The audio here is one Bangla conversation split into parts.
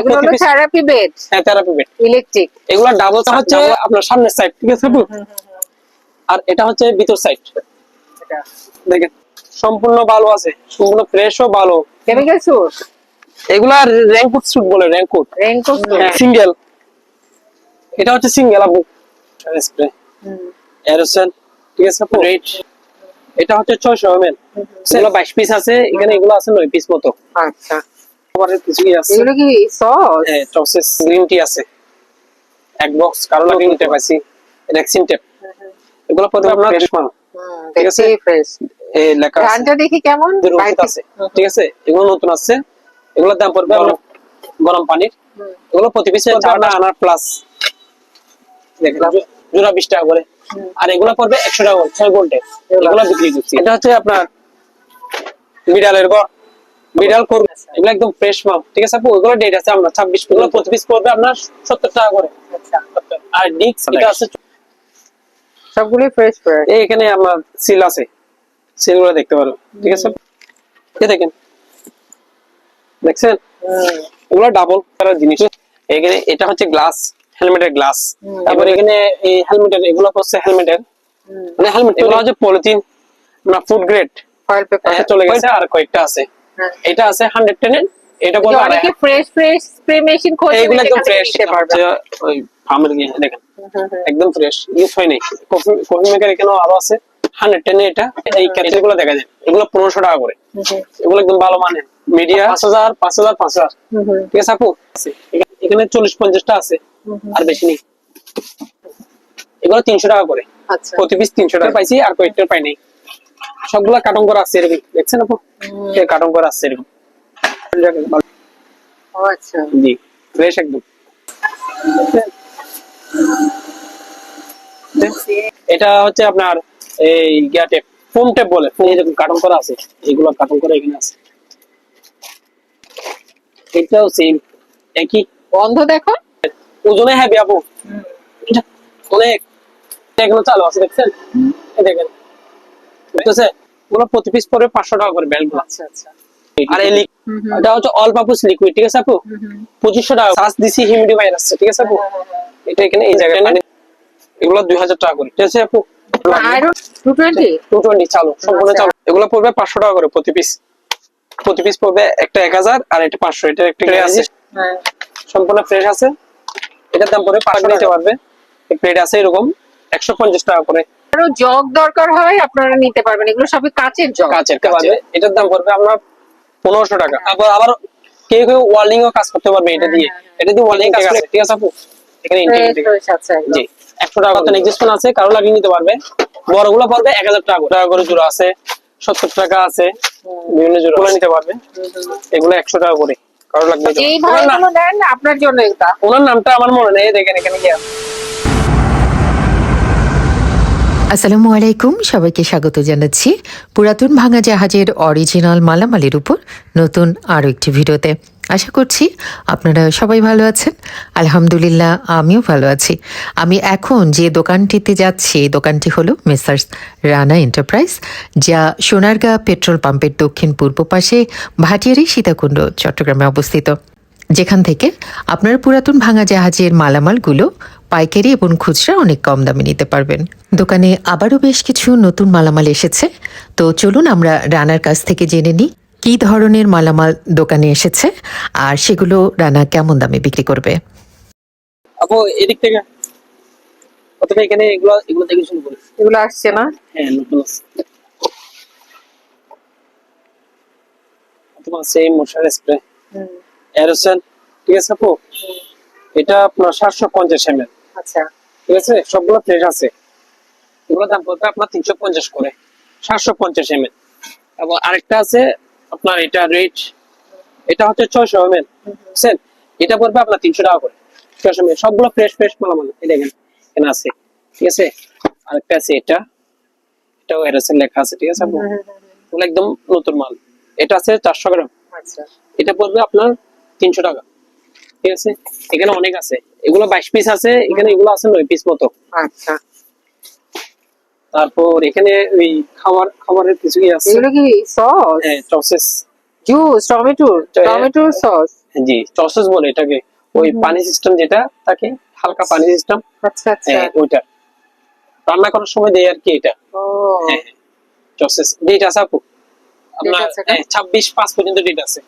এগুলো থেরাপি বেড হ্যাঁ থেরাপি বেড ইলেকট্রিক এগুলো হচ্ছে আপনার সামনের সাইড ঠিক আছে আপু? আর এটা হচ্ছে ভিতর সাইড দেখেন সম্পূর্ণ ভালো আছে সম্পূর্ণ ফ্রেশও ভালো কেমিক্যাল সুট এগুলা স্যুট বলে সিঙ্গেল এটা হচ্ছে সিঙ্গেল আপু। স্প্রে এরোসেল ঠিক আছে আপু? রেট এটা হচ্ছে ছয়শো এমএল এগুলো বাইশ পিস আছে এখানে এগুলো আছে নয় পিস মতো। আচ্ছা। খাবারের কিছু কি আছে। এগুলো কি সস হ্যাঁ গ্রিন টি আছে। এক বক্স পারছি রেক্সিন টেপ এগুলো প্রথমে ফ্রেশ মাল ঠিক আছে? ফ্রেশ এই লেখা ঘ্রাণটা দেখি কেমন? বাইরে আছে। ঠিক আছে? এগুলো নতুন আছে এগুলোর দাম পড়বে গরম। পানির। এগুলো প্রতি পিসে চারটা আনার প্লাস দেখলাম জোড়া বিশ টাকা করে। আর এগুলো পড়বে একশো টাকা করে ছয় ভোল্টে এগুলো বিক্রি করছি। এটা হচ্ছে আপনার বিড়ালের ঘর বিড়াল করবে এগুলো একদম ফ্রেশ মাল ঠিক আছে আপু? এগুলো ডেট আছে আমরা ছাব্বিশ এগুলো প্রতি পিস পড়বে আপনার সত্তর টাকা করে। আচ্ছা। আর ডিক্স এটা আছে সবগুলোই ফ্রেশ ফ্রেশ এই এখানে আমার সিল আছে। সিলগুলো দেখতে পারো ঠিক আছে? এ দেখেন। দেখছেন? এগুলো ডাবল কালার জিনিস। এখানে এটা হচ্ছে গ্লাস হেলমেটের গ্লাস তারপর এখানে এই হেলমেটের এগুলো হচ্ছে হেলমেটের মানে হেলমেট এগুলো হচ্ছে পলিথিন না ফুড গ্রেড পেপার চলে গেছে আর কয়েকটা আছে। হ্যাঁ। এটা আছে হান্ড্রেড টেনের এটা বলব অনেকে ফ্রেশ ফ্রেশ স্প্রে মেশিন খোঁজে এইগুলো একদম ফ্রেশ পারবে। ওই ফার্মের গিয়ে দেখেন। একদম ফ্রেশ ইউজ হয়নি কফি কফি মেকার এখানেও আরও আছে। হান্ড্রেড টেনে এটা এই গুলো দেখা যায়। এগুলো পনেরোশো টাকা করে। এগুলো একদম ভালো মানে। মিডিয়া পাঁচ হাজার। পাঁচ হাজার পাঁচ হাজার ঠিক আছে আপু? এখানে- চল্লিশ পঞ্চাশটা আছে। আর বেশি নেই। এগুলো তিনশো টাকা করে। আচ্ছা। প্রতি পিস তিনশো টাকা। পাইছি আর কয়েকটা পাই নাই। সবগুলা কার্টন করা আছে এরকম। দেখছেন আপু? কার্টন করা আছে এরকম। আচ্ছা। জি ফ্রেশ একদম। এটা হচ্ছে আপনার এই গিয়া টেপ ফোম টেপ বলে ফোম এরকম কার্টন করা আছে। এগুলো কার্টন করা এখানে আছে। এটাও সেম একই। বন্ধ দেখো। ওজনে হ্যাভি আপু। এটা অনেক। এখনও চালু আছে দেখছেন? এই দেখতেছে ওগুলো প্রতি পিস পড়বে পাঁচশো টাকা করে ব্যান্ড আচ্ছা আচ্ছা। আর এই এটা হচ্ছে অল পারপাস লিকুইড ঠিক আছে আপু? পঁচিশশো টাকা সার্চ দিছি হিউমিডি ভাইরাস ঠিক আছে আপু? এটা এখানে এই জায়গায় এগুলো দুই হাজার টাকা করে ঠিক আছে আপু? Iron two twenty two twenty চালু সম্পূর্ণ। চালু। এগুলো পড়বে পাঁচশো টাকা করে প্রতি পিস প্রতি পিস পড়বে একটা এক হাজার আর এটা পাঁচশো এটা একটা আছে। হ্যাঁ। সম্পূর্ণ ফ্রেশ আছে। এটার দাম পড়বে পাঁচশো নিতে পারবে। প্লেট আছে এরকম একশো পঞ্চাশ টাকা করে। আরও জগ দরকার হয় আপনারা নিতে পারবেন। এগুলো সবই কাচের জগ। কাচের কাছে এটার দাম পড়বে আপনার পনেরোশো টাকা। আবার আবার কেউ কেউ ওয়ার্লিং ও কাজ করতে পারবে এটা দিয়ে। এটা দিয়ে ওয়ার্লিং কাজ করে ঠিক আছে আপু? এখানে একদম। জি। একশো টাকা আছে কারও লাগিয়ে নিতে পারবে। বড়গুলো পড়বে এক হাজার টাকা করে। টাকা করে জোড়া আছে সত্তর টাকা আছে বিভিন্ন জোড়া গুলো নিতে পারবে। এগুলো একশো টাকা করে কারও লাগবে আপনার জন্য ওনার নামটা আমার মনে নেই দেখেন এখানে কি আছে। আসসালামু আলাইকুম, সবাইকে স্বাগত জানাচ্ছি পুরাতন ভাঙা জাহাজের অরিজিনাল মালামালের উপর নতুন আরও একটি ভিডিওতে। আশা করছি আপনারা সবাই ভালো আছেন। আলহামদুলিল্লাহ, আমিও ভালো আছি। আমি এখন যে দোকানটিতে যাচ্ছি, এই দোকানটি হলো মেসার্স রানা এন্টারপ্রাইজ, যা সোনারগাঁ পেট্রোল পাম্পের দক্ষিণ পূর্ব পাশে ভাটিয়ারি সীতাকুণ্ড, চট্টগ্রামে অবস্থিত। যেখান থেকে আপনার পুরাতন ভাঙা জাহাজের মালামালগুলো পাইকারি এবং খুচরা অনেক কম দামে নিতে পারবেন। দোকানে আবারও বেশ কিছু নতুন মালামাল এসেছে। তো চলুন আমরা রানার কাছ থেকে জেনে নিই কী ধরনের মালামাল দোকানে এসেছে আর সেগুলো রানা কেমন দামে বিক্রি করবে। আপু এদিক থেকে। প্রথমে এখানে এগুলো এগুলো থেকে শুরু করি। এগুলো আসছে না? হ্যাঁ নতুন তোমার সেম মশার স্প্রে অ্যারোসেল ঠিক আছে আপু? এটা আপনার সাতশো পঞ্চাশ এম আচ্ছা ঠিক আছে? সবগুলো ফ্রেশ আছে। দাম পড়বে আপনার তিনশো পঞ্চাশ করে সাতশো পঞ্চাশ এম এবং আরেকটা আছে আপনার এটা রেট এটা হচ্ছে ছয়শো এম এল বুঝছেন? এটা পড়বে আপনার তিনশো টাকা করে ছয়শো এম সবগুলো ফ্রেশ ফ্রেশ মালামাল এই দেখেন এখানে আছে ঠিক আছে? আরেকটা আছে এটা এটাও লেখা আছে ঠিক আছে একদম নতুন মাল। এটা আছে চারশো গ্রাম। আচ্ছা। এটা পড়বে আপনার তিনশো টাকা। ঠিক আছে? এখানে অনেক আছে। এগুলো বাইশ পিস আছে এখানে এগুলো আছে নয় পিস মতো। আচ্ছা। তারপর এখানে ওই খাবার খাবারের কিছু আছে? এগুলো কি সস হ্যাঁ জুস টমেটো টমেটো সস জি বলে এটাকে। ওই পানি সিস্টেম যেটা থাকে হালকা পানি সিস্টেম আচ্ছা আচ্ছা। হ্যাঁ ওইটা। রান্না করার সময় দেয় আর কি এটা। ও। হ্যাঁ ডেট আছে আপু? আপনার আছে না? ছাব্বিশ পাঁচ পর্যন্ত ডেট আছে।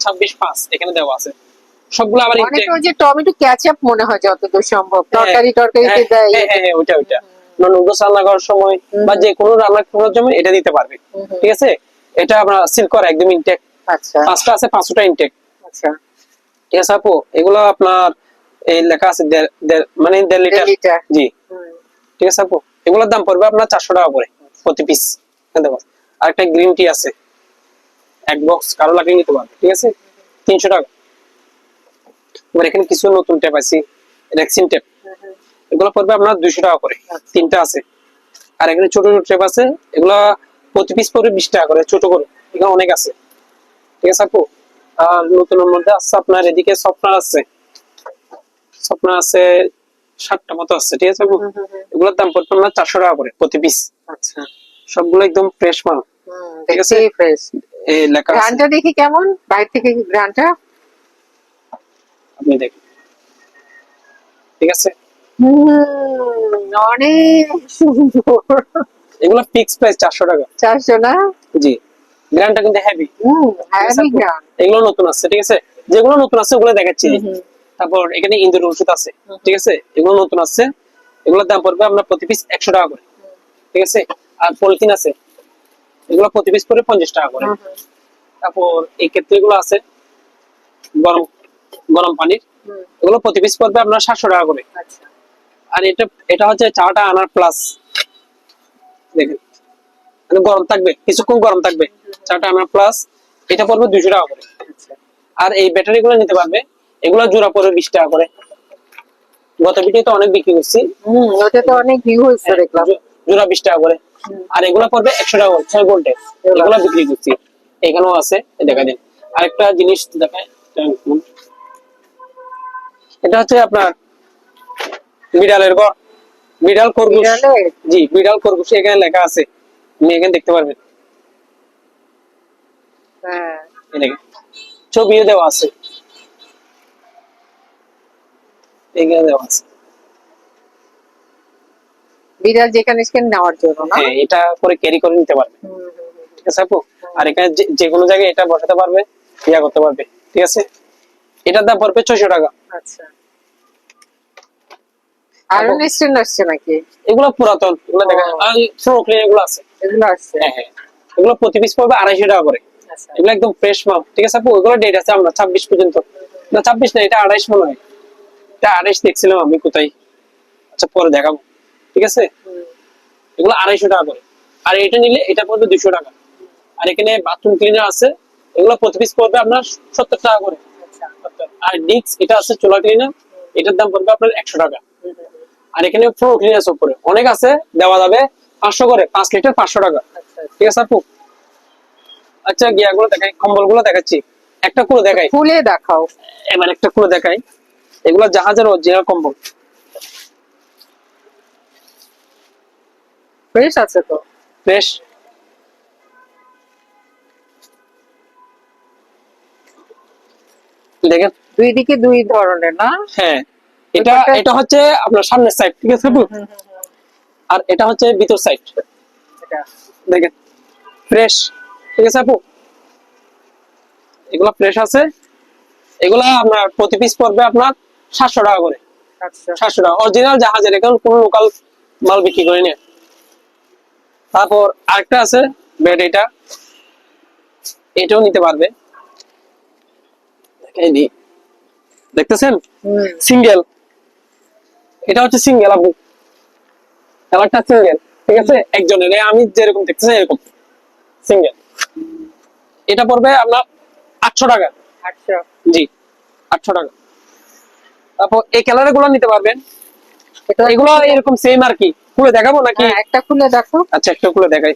ছাব্বিশ পাঁচ এখানে দেওয়া আছে। সবগুলো আবার অনেকে ওই যে টমেটো ক্যাচআপ মনে হয় যতদূর সম্ভব। হ্যাঁ, তরকারি হ্যাঁ, দেয় হ্যাঁ, হ্যাঁ, ওইটা ওইটা। নুডলস রান্না করার সময় বা যে কোনো রান্না করার জন্য এটা দিতে পারবে। ঠিক আছে? এটা আমরা সিল করা একদম ইনটেক আচ্ছা। পাঁচটা আছে পাঁচটা ইনটেক আচ্ছা। ঠিক আছে আপু? এগুলো আপনার এই লেখা আছে মানে দেড় লিটার। জি। ঠিক আছে আপু? এগুলোর দাম পড়বে আপনার চারশো টাকা করে প্রতি পিস দেখো। আর একটা গ্রিন টি আছে। এক বক্স কারও লাগলে নিতে পারবে। ঠিক আছে? তিনশো টাকা। এবার এখানে কিছু নতুন ট্যাপ আছে রেক্সিন ট্যাপ এগুলো পড়বে আপনার দুইশো টাকা করে তিনটা আছে। আর এখানে ছোট ছোট ট্যাপ আছে এগুলা প্রতি পিস পড়বে বিশ টাকা করে ছোট করে এখানে অনেক আছে। ঠিক আছে আপু? আর নতুনের মধ্যে আছে আপনার এদিকে সফটওয়্যার আছে। সফটওয়্যার আছে ষাটটা মতো আছে ঠিক আছে আপু? এগুলোর দাম পড়বে আপনার চারশো টাকা করে প্রতি পিস আচ্ছা। সবগুলো একদম ফ্রেশ মাল। ঠিক আছে? এই লেখা আছে। দেখি কেমন? বাইরে থেকে ঘ্রাণটা আপনি দেখুন। ঠিক আছে? অনেক সুন্দর। এগুলো ফিক্স প্রাইস চারশো টাকা। চারশো না? জি। ব্র্যান্ডটা কিন্তু হেভি হ্যাভি এগুলো নতুন আছে ঠিক আছে? যেগুলো নতুন আছে ওগুলো দেখাচ্ছি। তারপর এখানে ইন্দুর ওষুধ আছে ঠিক আছে? এগুলো নতুন আছে। এগুলোর দাম পড়বে আপনার প্রতি পিস একশো টাকা করে। ঠিক আছে? আর পলিথিন আছে। এগুলো প্রতি পিস পড়বে পঞ্চাশ টাকা করে। তারপর এই ক্ষেত্রে গুলো আছে। গরম গরম পানির। এগুলো প্রতি পিস পড়বে আপনার সাতশো টাকা করে। আচ্ছা। আর এটা এটা হচ্ছে চাটা আনার প্লাস দেখেন। মানে গরম থাকবে কিছুক্ষণ গরম থাকবে। চাটা আনার প্লাস এটা পড়বে দুইশো টাকা করে। আচ্ছা। আর এই ব্যাটারি গুলো নিতে পারবে এগুলো জোড়া পড়বে বিশ টাকা করে। গত ভিডিওতে অনেক বিক্রি করছি। হুম ওটা তো অনেক ভিউ হয়েছে দেখলাম। জোড়া বিশ টাকা করে। আর এগুলো পড়বে একশো টাকা করে ছয় ভোল্টে এগুলো বিক্রি করছি। এখানেও আছে দেখা দিন আরেকটা জিনিস দেখায় এটা হচ্ছে আপনার বিড়ালের ঘর বিড়াল খরগোশ। জি বিড়াল খরগোশ এখানে লেখা আছে। আপনি এখানে দেখতে পারবেন। হ্যাঁ। ছবিও দেওয়া আছে। এখানে দেওয়া আছে। বিড়াল যেখানে সেখানে নেওয়ার জন্য না? হ্যাঁ এটা করে ক্যারি করে নিতে পারবে। ঠিক আছে আপু? আর এখানে যে- যে কোনো জায়গায় এটা বসাতে পারবে ইয়া করতে পারবে। ঠিক আছে? এটার দাম পড়বে ছয়শো টাকা। আচ্ছা। আরও নিশ্চয় আসছে নাকি? এগুলো পুরাতন এগুলো দেখা ও। আর এগুলো আছে। এগুলো আসছে। হ্যাঁ হ্যাঁ। এগুলো প্রতি পিস পড়বে আড়াইশো টাকা করে। আচ্ছা। এগুলো একদম ফ্রেশ মাল। ঠিক আছে আপু? ওগুলো ডেট আছে আমরা ছাব্বিশ পর্যন্ত। না ছাব্বিশ না এটা আড়াইশ মনে হয় এটা আড়াইশ দেখছিলাম আমি কোথায়। আচ্ছা পরে দেখাবো। ঠিক আছে? এগুলো আড়াইশো টাকা করে। আর এটা নিলে এটা পড়বে দুশো টাকা। আর এখানে বাথরুম ক্লিনার আছে। এগুলো প্রতি পিস পড়বে আপনার সত্তর টাকা করে। আচ্ছা। আর ডিক্স এটা আছে চুলা ক্লিনার এটার দাম পড়বে আপনার একশো টাকা। আর এখানে ফ্লো ক্লিনার আছে উপরে। অনেক আছে দেওয়া যাবে পাঁচশো করে পাঁচ লিটার পাঁচশো টাকা। আচ্ছা ঠিক আছে আপু? আচ্ছা গিয়াগুলো দেখাই কম্বলগুলো দেখাচ্ছি। একটা করে দেখাই। খুলে দেখাও। এবার একটা করে দেখাই। এগুলো জাহাজের অরিজিনাল কম্বল। ফ্রেশ আছে তো? ফ্রেশ দেখেন। দুই দিকে দুই ধরনের না? হ্যাঁ। এটা এটা হচ্ছে আপনার সামনের সাইড ঠিক আছে আপু? আর এটা হচ্ছে ভিতর সাইড এটা। দেখেন ফ্রেশ ঠিক আছে আপু? এগুলা ফ্রেশ আছে। এগুলা আপনার প্রতি পিস পড়বে আপনার সাতশো টাকা করে। আচ্ছা। সাতশো টাকা। অরিজিনাল জাহাজের এখন কোনো লোকাল মাল বিক্রি করি না। তারপর আরেকটা আছে বেড এটা। এটাও নিতে পারবে। এই দেখতেছেন? সিঙ্গেল এটা হচ্ছে সিঙ্গেল আপু কালারটা সিঙ্গেল ঠিক আছে? একজনের আমি যেরকম দেখতেছেন এরকম সিঙ্গেল এটা পড়বে আপনার আটশো টাকা। আচ্ছা জি আটশো টাকা। তারপর এই কালারেরগুলো নিতে পারবেন। এটা এগুলো এরকম সেম আর কি। খুলে দেখাবো নাকি? হ্যাঁ, একটা খুলে দেখো। আচ্ছা একটা খুলে দেখাই।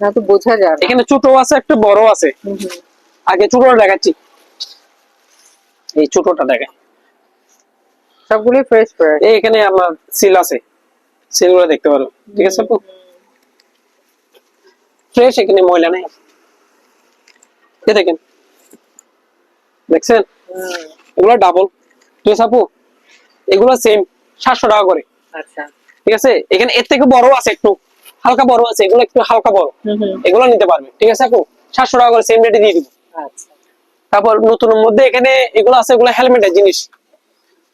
না তো বোঝা যায় এখানে ছোট আছে একটা বড় আছে। আগে ছোটটা দেখাচ্ছি। এই ছোটটা দেখাই। সবগুলোই ফ্রেশ ফ্রেশ এই এখানে আমার সিল আছে। সিলগুলো দেখতে পারো। ঠিক আছে আপু? ফ্রেশ এখানে ময়লা নেই। এ দেখেন। দেখছেন? এগুলো ডাবল ঠিক আছে আপু? এগুলো সেম সাতশো টাকা করে। আচ্ছা। ঠিক আছে? এখানে এর থেকে বড় আছে একটু। হালকা বড় আছে। এগুলো একটু হালকা বড়। এগুলো নিতে পারবে। ঠিক আছে আপু? সাতশো টাকা করে সেম রেটে দিয়ে দিব। আচ্ছা। তারপর নতুন মধ্যে এখানে এগুলো আছে এগুলো হেলমেটের জিনিস।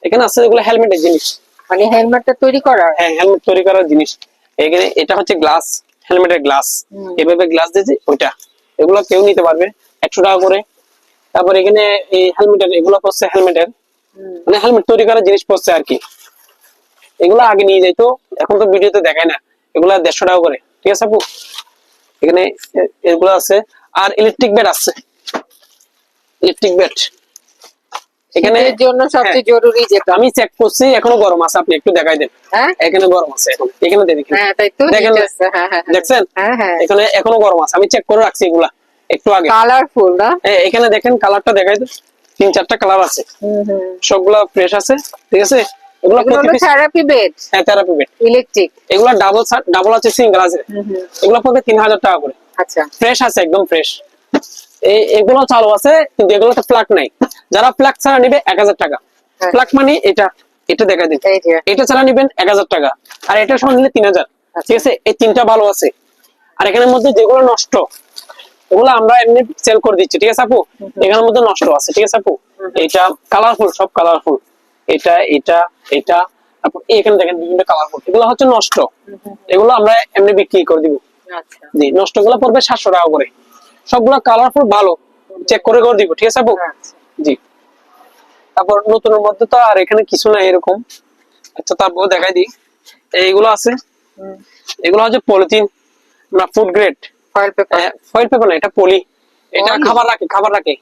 এখানে আছে এগুলো হেলমেটের জিনিস। মানে হেলমেটটা তৈরি করা হ্যাঁ হেলমেট তৈরি করার জিনিস। এখানে এটা হচ্ছে গ্লাস হেলমেটের গ্লাস। এভাবে গ্লাস দিয়েছে ওইটা। এগুলো কেউ নিতে পারবে একশো টাকা করে। তারপর এখানে এই হেলমেটের এগুলো পড়ছে হেলমেটের মানে হেলমেট তৈরি করার জিনিস পড়ছে আর কি। এগুলো আগে নিয়ে যাইতো এখন তো ভিডিওতে দেখায় না। এগুলো দেড়শো টাকা করে ঠিক আছে আপু? এখানে এগুলো আছে। আর ইলেকট্রিক ব্যাট আছে। ইলেকট্রিক ব্যাট এখানে শীতের জন্য সবচেয়ে জরুরি যেটা আমি চেক করছি এখনও গরম আছে আপনি একটু দেখাই দেন। হ্যাঁ? এখানে গরম আছে এখন। এখানে দেখেন হ্যাঁ তাই তো দেখেন হ্যাঁ হ্যাঁ হ্যাঁ। দেখছেন? হ্যাঁ হ্যাঁ। এখানে এখনও গরম আছে আমি চেক করে রাখছি এগুলা একটু আগে। কালারফুল না? হ্যাঁ, এখানে দেখেন কালারটা দেখাই দেন। তিন চারটা কালার আছে। সবগুলা ফ্রেশ আছে ঠিক আছে? এগুলো প্রতি থেরাপি বেড হ্যাঁ থেরাপি বেড ইলেকট্রিক এগুলো ডাবল ডাবল আছে সিঙ্গেল আছে। এগুলো পড়বে তিন হাজার টাকা করে। আচ্ছা। ফ্রেশ আছে একদম ফ্রেশ এই এগুলো চালু আছে কিন্তু এগুলোতে প্লাগ নাই। যারা প্লাগ ছাড়া নিবে এক হাজার টাকা। হ্যাঁ। প্লাগ মানে এটা এটা দেখা দিন এটা ছাড়া নিবেন এক হাজার টাকা। আর এটা সহ নিলে তিন হাজার। আচ্ছা। ঠিক আছে? এই তিনটা ভালো আছে। আর এখানের মধ্যে যেগুলো নষ্ট ওগুলো আমরা এমনি সেল করে দিচ্ছি। ঠিক আছে আপু? এখানের মধ্যে নষ্ট আছে। ঠিক আছে আপু? এটা কালারফুল সব কালারফুল এটা এটা এটা। তারপর এখানে দেখেন বিভিন্ন কালারফুল এগুলো হচ্ছে নষ্ট। এগুলো আমরা এমনি বিক্রি করে দিব। আচ্ছা। জি নষ্টগুলো পড়বে সাতশো টাকা করে। সবগুলো কালারফুল ভালো চেক করে করে দিব। ঠিক আছে আপু? আচ্ছা। জি। তারপর নতুনের মধ্যে তো আর এখানে কিছু নাই এরকম। আচ্ছা তারপর দেখাই দিই। এইগুলো আছে। এগুলো হচ্ছে পলিথিন না food grade foil paper foil paper না এটা পলি। এটা খাবার রাখে খাবার রাখে।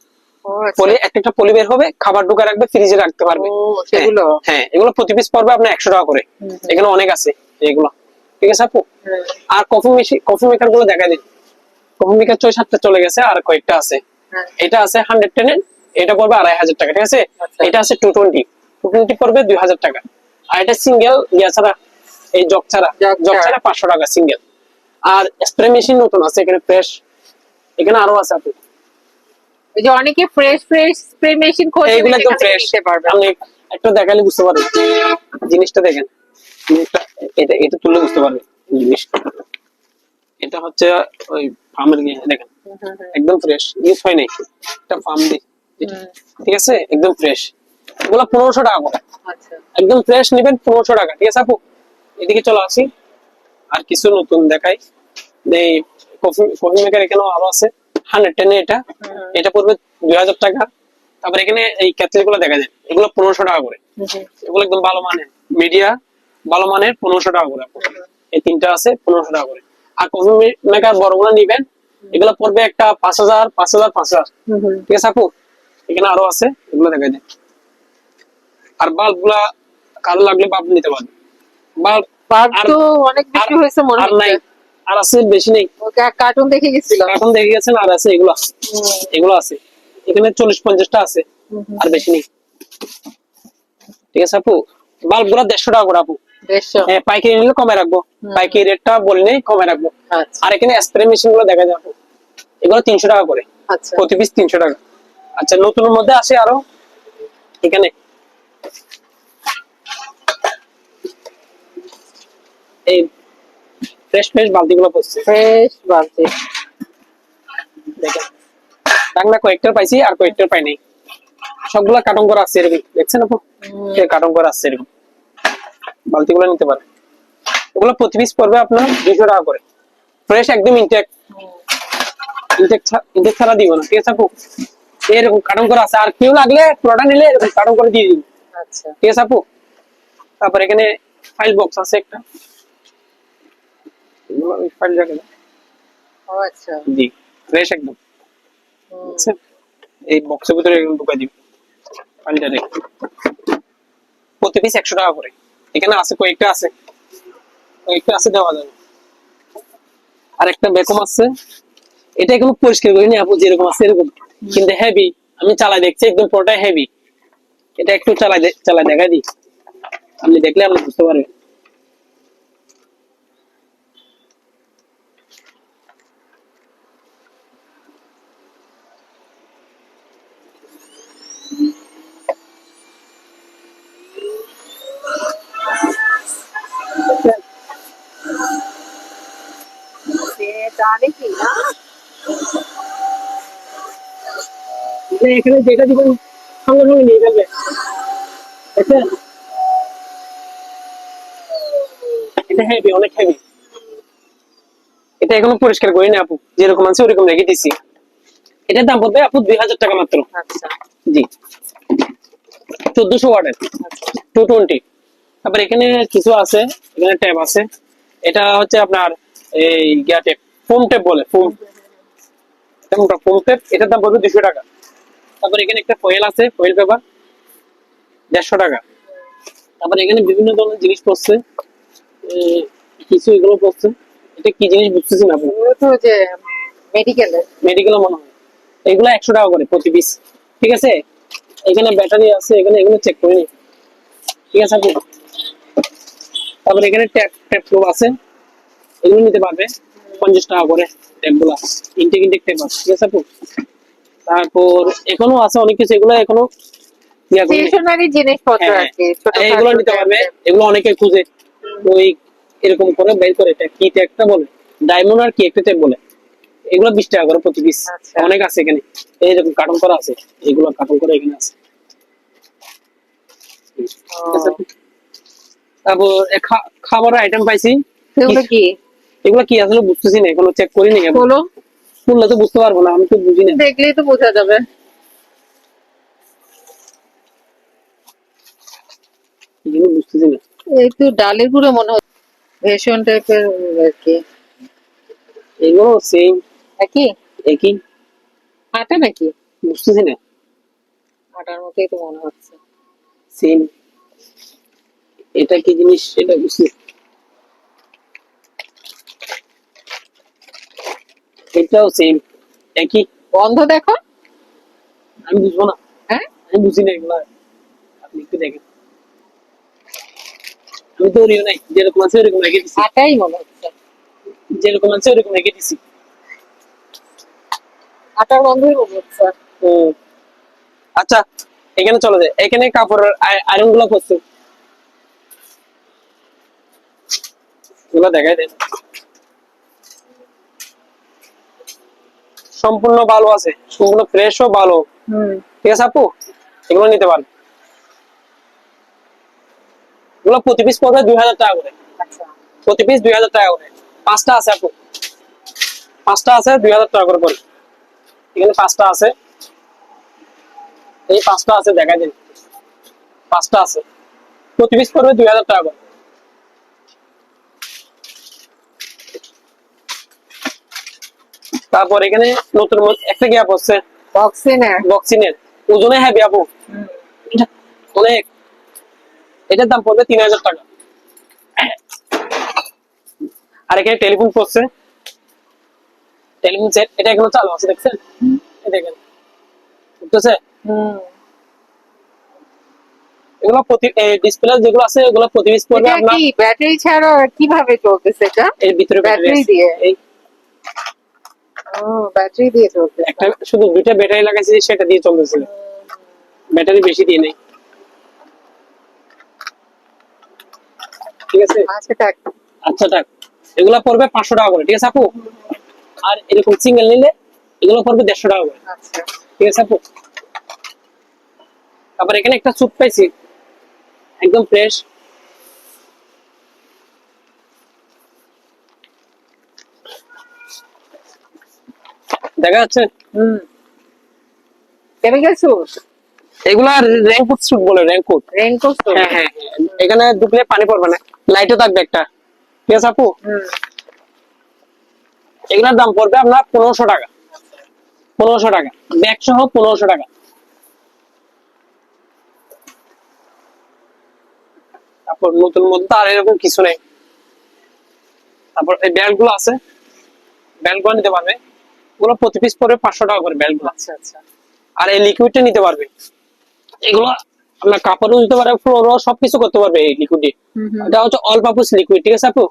আচ্ছা। পলি একটা একটা পলি বের হবে খাবার ঢুকে রাখবে ফ্রিজে রাখতে পারবে। সেগুলো? হ্যাঁ, হ্যাঁ এগুলো প্রতি পিস পড়বে আপনার একশো টাকা করে। এখানে অনেক আছে এগুলো। ঠিক আছে আপু? আর কফি মেশিন কফি মেকারগুলো দেখা দিন কফি মেকার ছয় সাতটা চলে গেছে আর কয়েকটা আছে। হ্যাঁ। এটা আছে হান্ড্রেড টেনের এটা পড়বে আড়াই হাজার টাকা ঠিক আছে? আচ্ছা। এটা আছে টু টোয়েন্টি টু টোয়েন্টি পড়বে দুই হাজার টাকা। আর এটা সিঙ্গেল ইয়া ছাড়া এই জগ ছাড়া জগ ছাড়া। পাঁচশো টাকা সিঙ্গেল আর স্প্রে মেশিন নতুন আছে এখানে ফ্রেশ এখানে আরও আছে আপনি যে অনেকে ফ্রেশ ফ্রেশ স্প্রে মেশিন খোঁজে এইগুলো একদম ফ্রেশ আপনি একটা দেখালে বুঝতে পারবেন। জিনিসটা দেখেন। এটা এটা তুললে বুঝতে পারবেন জিনিসটা। এটা হচ্ছে ওই ফার্মের দেখেন। হুম, হুম, হুম। একদম ফ্রেশ ইউজ হয় নাই। এটা ফার্ম দি হুম, ঠিক আছে? একদম ফ্রেশ এগুলো পনেরোশো টাকা করে। আচ্ছা। একদম ফ্রেশ নেবেন পনেরোশো টাকা। ঠিক আছে আপু? এদিকে চলে আসি। আর কিছু নতুন দেখাই। এই কফি কফি মেকার এখানেও আরও আছে। হান্ড্রেড টেনে এটা। এটা পড়বে দুই হাজার টাকা। তারপর এখানে এই ক্যাথলি গুলো দেখা যায়। এগুলো পনেরোশো টাকা করে। এগুলো একদম ভালো মানের। মিডিয়া ভালো মানের পনেরোশো টাকা করে এই তিনটা আছে পনেরোশো টাকা করে। আর কফি মেকার বড়গুলো নিবেন। এগুলো পড়বে একটা পাঁচ হাজার পাঁচ হাজার পাঁচ হাজার। ঠিক আছে আপু? এখানে আরও আছে এগুলো দেখাই দেন আর বাল্বগুলা কালো লাগলে বাল্ব নিতে পারবে। বাল্ব তো অনেক বেশি হয়েছে মনে আর আর আছে বেশি নেই। কার্টুন দেখে গেছিলাম এখন দেখে গেছেন আর আছে এগুলো এগুলো আছে। এখানে চল্লিশ পঞ্চাশটা আছে আর বেশি নেই। ঠিক আছে আপু? বাল্বগুলা দেড়শো টাকা করে আপু। হ্যাঁ পাইকারি নিলে কমে রাখব। পাইকারি রেটটা বলে নেই কমে রাখব। আচ্ছা। আর এখানে স্প্রে মেশিনগুলো দেখা যাবে এগুলো তিনশো টাকা করে। আচ্ছা। প্রতি পিস তিনশো টাকা। আচ্ছা নতুনের মধ্যে আছে আরও? এখানে? এই ফ্রেশ ফ্রেশ বালতি গুলো পড়ছে ফ্রেশ বালতি। দেখেন। বাংলা কয়েকটার পাইছি আর কয়েকটার পাই নাই। সবগুলা কাটন করা আছে এরকম। দেখছেন আপু? কার্টন করা আছে এরকম। বালতি গুলো নিতে পারে ওগুলো প্রতি পিস পড়বে আপনার দুইশো টাকা করে। ফ্রেশ একদম ইনটেক ইনটেক ইনটেক ছাড়া দিব না। ঠিক আছে আপু? এরকম কার্টন করা আছে। আর কেউ লাগলে পুরোটা নিলে এরকম কার্টন করে দিয়ে দিব আচ্ছা। ঠিক আছে আপু? তারপর এখানে ফাইল বক্স আছে একটা। ফাইল ও আচ্ছা। জি ফ্রেশ একদম। এই বক্সের ভিতরে এগুলো ঢুকাই ফাইলটা রেখে প্রতি পিস একশো টাকা করে। এখানে আছে কয়েকটা আছে। কয়েকটা আছে দেওয়া যাবে। আর একটা বেকম আছে। এটা এখনও পরিষ্কার করিনি আপু যেরকম আছে এরকম। কিন্তু হেভি আমি চালাই দেখছি একদম পুরোটা হেভি এটা একটু চালাই চালাই দেখা দি আপনি দেখলে আপনি বুঝতে পারবেন जाने की ना মানে এখানে যেটা দিবেন সঙ্গে সঙ্গে নিয়ে যাবে। দেখছেন? এটা হেভি অনেক হেভি এটা এখনও পরিষ্কার করিনি আপু যেরকম আছে ওরকম রেখে দিছি। এটার দাম পড়বে আপু দুই হাজার টাকা মাত্র। আচ্ছা। জি। চোদ্দশো ওয়ার্ডের টু টোয়েন্টি তারপর এখানে কিছু আছে এখানে ট্যাব আছে। এটা হচ্ছে আপনার এই গিয়া টেপ ফোম টেপ বলে ফোম ফোম টেপ এটার দাম পড়বে দুশো টাকা। তারপর এখানে একটা ফয়েল আছে ফয়েল পেপার দেড়শো টাকা। তারপর এখানে বিভিন্ন ধরনের জিনিস পড়ছে। কিছু এগুলো পড়ছে। এটা কি জিনিস বুঝতেছি না আপনি? মেডিকেল মনে হয়। এগুলো একশো টাকা করে প্রতি পিস ঠিক আছে? এখানে ব্যাটারি আছে এখানে এগুলো চেক করে নি ঠিক আছে আপু? তারপরে এখানে ট্যাপ ট্যাপ প্রুফ আছে। এগুলো নিতে পারবে। পঞ্চাশ টাকা করে ট্যাপগুলা। ইনটেক ইনটেক ট্যাপ আছে। ঠিক আছে আপু? তারপর এখনও আছে অনেক কিছু এগুলো এখনও স্টেশনারি জিনিসপত্র হ্যাঁ, আর কি ছোট এগুলো নিতে পারবে এগুলো অনেকে খুঁজে। ওই এরকম করে বের করে এটা কি ট্যাগটা বলে? ডায়মন্ড আর কি একটা ট্যাগ বলে। এগুলো বিশ টাকা করে প্রতি পিস আচ্ছা। অনেক আছে এখানে। এই যেরকম কার্টন করা আছে। এগুলো কার্টন করে এখানে আছে। তারপর এ খা- খাবারের আইটেম পাইছি। এগুলো কি? এগুলো কি আসলে বুঝতেছি না এখনও চেক করিনি। হলো খুললে তো বুঝতে পারব না আমি তো বুঝি না। দেখলেই তো বোঝা যাবে। বুঝতেছি না। এই তো ডালের গুঁড়ো মনে হয় ভেষণ টাইপের আর কি। এগুলো সেম একই? একই। আটা নাকি? বুঝতেছি না। আটার মতোই তো মনে হচ্ছে। সেম এটা কি জিনিস? সেটা বুঝছি এটাও সেম একই? গন্ধ দেখো। আমি বুঝব না। হ্যাঁ? আমি বুঝি না এগুলা। আপনি একটু দেখেন। আমি তো ওরিও নাই। যেরকম আছে ওরকম রেখে দিছি। আটাই মনে হচ্ছে। যেরকম আছে ওরকম রেখে দিছি। আটার গন্ধই মনে হচ্ছে। আচ্ছা এখানে চলে যায় এখানে কাপড়ের আয়রনগুলো করছে দেখাই দেন। সম্পূর্ণ ভালো আছে সম্পূর্ণ ফ্রেশ ও ভালো। ঠিক আছে আপু? এগুলো নিতে পারেন। এগুলো প্রতি পিস পড়বে দুই হাজার টাকা করে। আচ্ছা। প্রতি পিস দুই হাজার টাকা করে। পাঁচটা আছে আপু। পাঁচটা আছে দুই হাজার টাকা করে পড়ে এখানে পাঁচটা আছে। এই পাঁচটা আছে দেখা দিন। পাঁচটা আছে। প্রতি পিস পড়বে দুই হাজার টাকা করে। তারপর এখানে নতুন একটা গ্যাপ হচ্ছে। বক্সিনের বক্সিনের ওজনে হ্যাঁ অনেক। এটার দাম পড়বে তিন হাজার টাকা। আর এখানে টেলিফোন পড়ছে টেলিফোন সেট এটা এখনও চালু আছে দেখছেন? দেখেন। বুঝতেছে? এগুলো প্রতি ডিসপ্লে যেগুলো আছে এগুলো প্রতি পিস পড়বে আপনার ব্যাটারি ছাড়া কীভাবে চলতেছে এটা? এর ভিতরে ব্যাটারি দিয়ে? ও ব্যাটারি দিয়ে চলতেছে একটা শুধু দুইটা ব্যাটারি লাগাইছি সেটা দিয়ে চলতেছে। ব্যাটারি বেশি দিয়ে নেই। ঠিক আছে? আচ্ছা আচ্ছা টাক এগুলো পড়বে পাঁচশো টাকা করে ঠিক আছে আপু? আর এরকম সিঙ্গেল নিলে এগুলো পড়বে দেড়শো টাকা করে। আচ্ছা। ঠিক আছে আপু? তারপর এখানে একটা স্যুট পাইছি। একদম ফ্রেশ দেখা যাচ্ছে? হুম। কেমিক্যাল স্যুট এগুলা র্যাঙ্কুট স্যুট বলে র্যাঙ্কুট রেনকোট স্যুট হ্যাঁ হ্যাঁ হ্যাঁ। এখানে ঢুকলে পানি পড়বে না। লাইটও থাকবে একটা। ঠিক আছে আপু এগুলোর দাম পড়বে আপনার পনেরোশো টাকা। পনেরোশো টাকা। ব্যাগ সহ পনেরোশো টাকা। তারপর নতুন মধ্যে আর এরকম কিছু নেই। তারপর এই বেল্টগুলো আছে। বেল্টগুলো নিতে পারবে। ওগুলো প্রতি পিস পড়বে পাঁচশো টাকা করে বেল্ট আচ্ছা আচ্ছা। আর এই লিকুইডটা নিতে পারবে। এগুলো আপনার কাপড়ও দিতে পারবে ফ্লোরও সবকিছু করতে পারবে এই লিকুইড এটা হচ্ছে অল পারপাস লিকুইড ঠিক আছে আপু?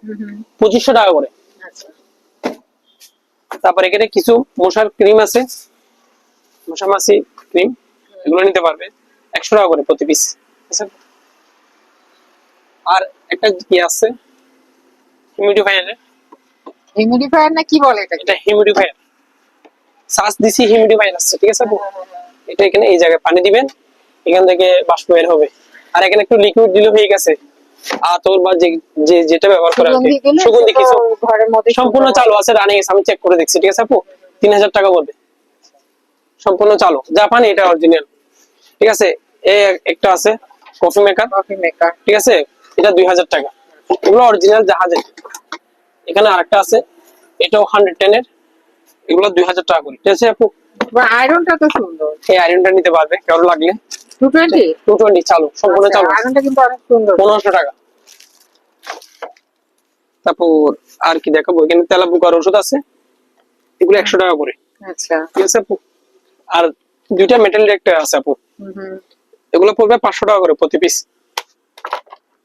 পঁচিশশো টাকা করে। আচ্ছা। তারপর এখানে কিছু মশার ক্রিম আছে। মশা মাছি ক্রিম এগুলো নিতে পারবে। একশো টাকা করে প্রতি পিস আর একটা কি আছে? হিউমিডিফায়ার হিউমিডিফায়ার না কি বলে এটা এটা হিউমিডিফায়ার শ্বাস দিছি হিউমিডিফায়ার আসছে ঠিক আছে এটা এখানে এই জায়গায় পানি দিবেন এখান থেকে বাষ্প বের হবে। আর এখানে একটু লিকুইড দিলে হয়ে গেছে। আতর বা যে যেটা ব্যবহার করা সুগন্ধি সুগন্ধি কিছু সম্পূর্ণ চালু আছে রানিং আমি চেক করে দেখছি ঠিক আছে আপু? তিন হাজার টাকা পড়বে। সম্পূর্ণ চালু। জাপানি এটা অরিজিনাল ঠিক আছে? এই একটা আছে কফি মেকার কফি মেকার ঠিক আছে? এটা দুই হাজার টাকা। এগুলো অরিজিনাল জাহাজের। এখানে আরেকটা আছে। এটাও হান্ড্রেড টেনের এগুলো দুই হাজার টাকা করে। ঠিক আছে আপু আয়রনটা তো সুন্দর। এই আয়রনটা নিতে পারবে কারও লাগলে? টু টোয়েন্টি টু টোয়েন্টি চালু সম্পূর্ণ চালু। আয়রনটা কিন্তু অনেক সুন্দর। পনেরোশো টাকা। তারপর আর কি দেখাবো? এখানে তেলা পোকার ওষুধ আছে। এগুলো একশো টাকা করে। আচ্ছা। ঠিক আছে আপু? আর দুইটা মেটাল ডিটেক্টর আছে আপু। হুম হুম। এগুলো পড়বে পাঁচশো টাকা করে প্রতি পিস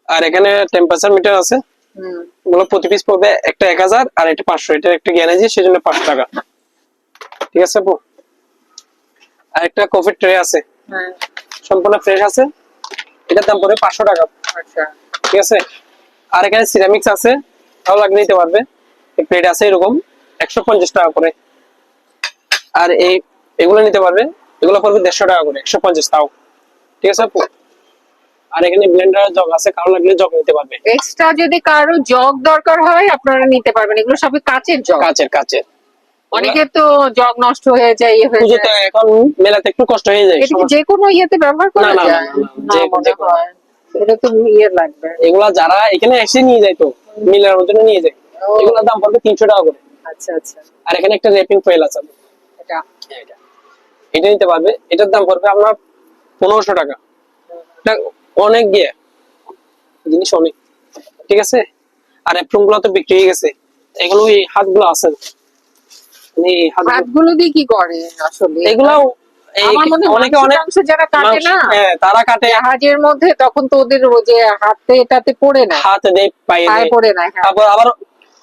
আর এখানে টেম্পারেচার মিটার আছে। প্রতি পিস পড়বে একটা এক হাজার আর এটা পাঁচশো। এটার একটা আছে সেজন্য পাঁচশো টাকা। ঠিক আছে আপু? আর একটা কফি ট্রে আছে। হ্যাঁ। সম্পূর্ণ ফ্রেশ আছে। এটার দাম পড়বে পাঁচশো টাকা। আচ্ছা। ঠিক আছে? আর এখানে সিরামিক্স আছে। তাও লাগিয়ে নিতে পারবে। প্লেট আছে এরকম। একশো পঞ্চাশ টাকা করে। আর এই এগুলো নিতে পারবে। এগুলো পড়বে দেড়শো টাকা করে। একশো পঞ্চাশ তাও। ঠিক আছে আপু? আর এখানে ব্লেন্ডার জগ আছে কারও লাগলে জগ নিতে পারবে। এক্সট্রা যদি কারও জগ দরকার হয় আপনারা নিতে পারবেন। এগুলো সবই কাচের জগ। কাচের কাচের। অনেকে তো জগ নষ্ট হয়ে যায় ইয়ে হয়ে যায়। এখন মেলাতে একটু কষ্ট হয়ে যায় এটা যে কোনো ইয়েতে ব্যবহার করা যায়। না, মনে হয়। এটা তো ইয়ে লাগবে। এগুলা যারা এখানে এসে নিয়ে যায় তো মিলের মধ্যে নিয়ে যায়। এগুলোর দাম পড়বে তিনশো টাকা করে। আচ্ছা আচ্ছা। আর এখানে একটা র্যাপিং ফয়েল আছে। এটা? এটা এটা নিতে পারবে। এটার দাম পড়বে আপনার পনেরোশো টাকা। অনেক গিয়ে। জিনিস অনেক। ঠিক আছে? আর অ্যাপ্রনগুলো তো বিক্রি হয়ে গেছে। এগুলো হাতগুলো আছে। মানে হাতগুলো- হাতগুলো দিয়ে কি করে আসলে? এগুলো এই আমার অনেকে অনেক যারা কাটে না হ্যাঁ তারা কাটে। জাহাজের মধ্যে তখন তো ওদের যে হাতে এটাতে পড়ে না। হাত দেয় পায়ে পায়ে পড়ে না হ্যাঁ। তারপর আবার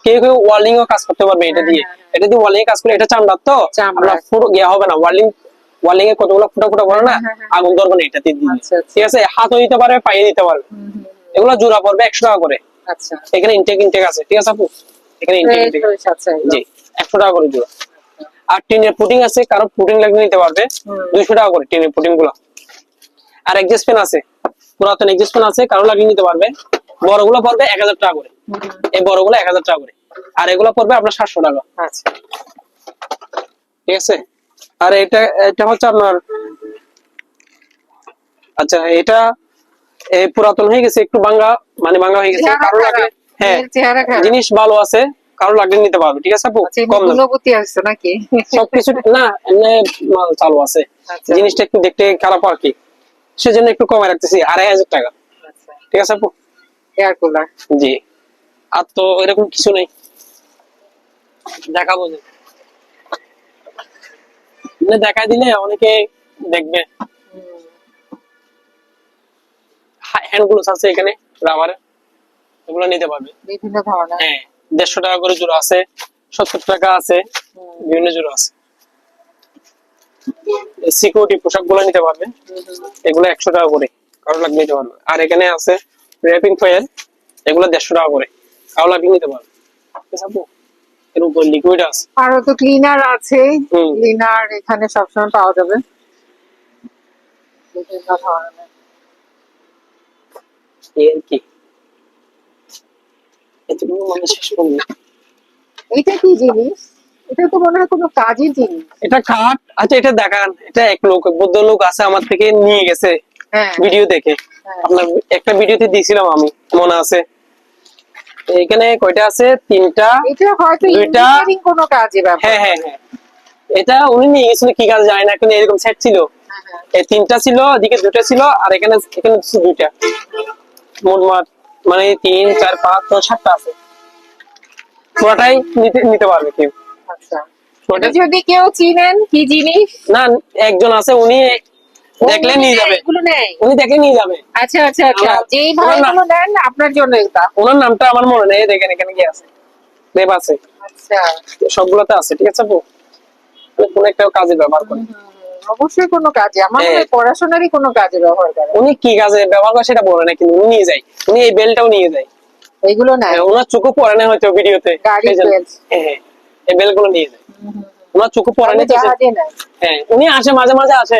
কেউ কেউ ওয়ার্লিং ও কাজ করতে পারবে এটা হ্যাঁ, দিয়ে। এটা দিয়ে ওয়ার্লিং কাজ করলে এটা চামড়ার তো। আপনার ফুটো গিয়া হবে না ওয়ার্লিং ওয়ার্লিং এ কতগুলো ফুটা ফুটা পড়ে না হ্যাঁ, হ্যাঁ, আগুন ধরবে না এটাতে দিয়ে আচ্ছা, আচ্ছা। ঠিক আছে হাতও দিতে পারবে পায়ে দিতে পারবে। এগুলো জোড়া পড়বে একশো টাকা করে। আচ্ছা। এখানে ইনটেক ইনটেক আছে ঠিক আছে আপু? এখানে ইনটেক ইনটেক আছে জি একশো টাকা করে জোড়া। আর টিনের পুটিং আছে কারও পুটিং লাগলে নিতে পারবে। দুইশো টাকা করে টিনের পুটিংগুলো। আর এক্সস্ট ফ্যান আছে পুরাতন এক্সস্ট ফ্যান আছে কারও লাগিয়ে নিতে পারবে। বড়গুলো পড়বে এক হাজার টাকা করে। এই বড়গুলো এক হাজার টাকা করে। আর এগুলো পড়বে আপনার সাতশো টাকা। আচ্ছা। ঠিক আছে? আর এটা এটা হচ্ছে আপনার আচ্ছা এটা এই পুরাতন হয়ে গেছে একটু ভাঙ্গা মানে ভাঙ্গা হয়ে গেছে কারও লাগলে হ্যাঁ। জিনিস ভালো আছে কারও লাগলে নিতে পারবে ঠিক আছে আপু? আচ্ছা কম গুণবতী আসছে নাকি? সবকিছু না এমনি মাল চালু আছে। আচ্ছা। জিনিসটা একটু দেখতে খারাপ আর কি। সেজন্য একটু কমে রাখতেছি আড়াই হাজার টাকা। আচ্ছা। ঠিক আছে আপু? এয়ার কুলার জি। আর তো এরকম কিছু নেই। দেখাবো যে। এমনি দেখা দিলে অনেকে দেখবে। হ্যান্ড গ্লোভস আছে এখানে রাবারের এগুলো নিতে পারবে। বিভিন্ন ধরনের। হ্যাঁ দেড়শো টাকা করে জোড়া আছে সত্তর টাকা আছে বিভিন্ন জোড়া আছে। সিকিউরিটি পোশাকগুলো নিতে পারবে। এগুলো একশো টাকা করে কারও লাগবে নিতে পারবে। আর এখানে আছে র্যাপিং ফয়েল এগুলো দেড়শো টাকা করে কারও লাগবে নিতে পারবে। ঠিক আছে? এর উপর লিকুইড আছে। আরও তো ক্লিনার আছে ক্লিনার এখানে সবসময় পাওয়া যাবে। বিভিন্ন ধরনের এই কি? এতটুকু মানে শেষ করব এটা কি জিনিস? এটা তো মনে হয় কোনো কাজের জিনিস। এটা খাট। আচ্ছা এটা দেখান। এটা এক লোক বৌদ্ধ লোক আছে আমার থেকে নিয়ে গেছে হ্যাঁ। ভিডিও দেখে। হ্যাঁ। আপনার একটা ভিডিওতে দিয়েছিলাম আমি। মনে আছে? এখানে কয়টা আছে? তিনটা। এটা হয়তো ইঞ্জিনিয়ারিং কোনো কাজে ব্যবহার হ্যাঁ হ্যাঁ হ্যাঁ। এটা উনি নিয়ে গেছিল কি কাজ জানি না কিন্তু এরকম সেট ছিল। হ্যাঁ, হ্যাঁ। এই তিনটা ছিল এদিকে দুটো ছিল আর এখানে এখানে দুইটা। মোটমাট মানে তিন চার পাঁচ ছয় সাতটা আছে। পুরোটাই নিতে নিতে পারবে কেউ। আচ্ছা। যদি কেউ চিনেন কি জিনিস? না একজন আছে উনি দেখলে নিয়ে যাবে। উনি দেখলে নিয়ে যাবে। আচ্ছা আচ্ছা আচ্ছা। যেই ভাইগুলো নেন আপনার জন্য এটা। ওনার নামটা আমার মনে নেই দেখেন এখানে কি আছে। লেব আছে। আচ্ছা। সবগুলোতে আছে ঠিক আছে আপু? উনি একটা কাজে ব্যবহার করে। অবশ্যই কোনো কাজে। আমার। পড়াশোনারই কোনো কাজে ব্যবহার করে। উনি কি কাজে ব্যবহার করে সেটা বলে না কিন্তু উনি নিয়ে যায়। উনি এই বেলটাও নিয়ে যায়। এগুলো নাই হ্যাঁ, ওনার চোখও পড়ে না হয়তো ভিডিওতে। এই বেল। হ্যাঁ হ্যাঁ এই বেলগুলো নিয়ে যায়। ওনার চোখও পড়ে না হ্যাঁ উনি আসে মাঝে মাঝে আসে।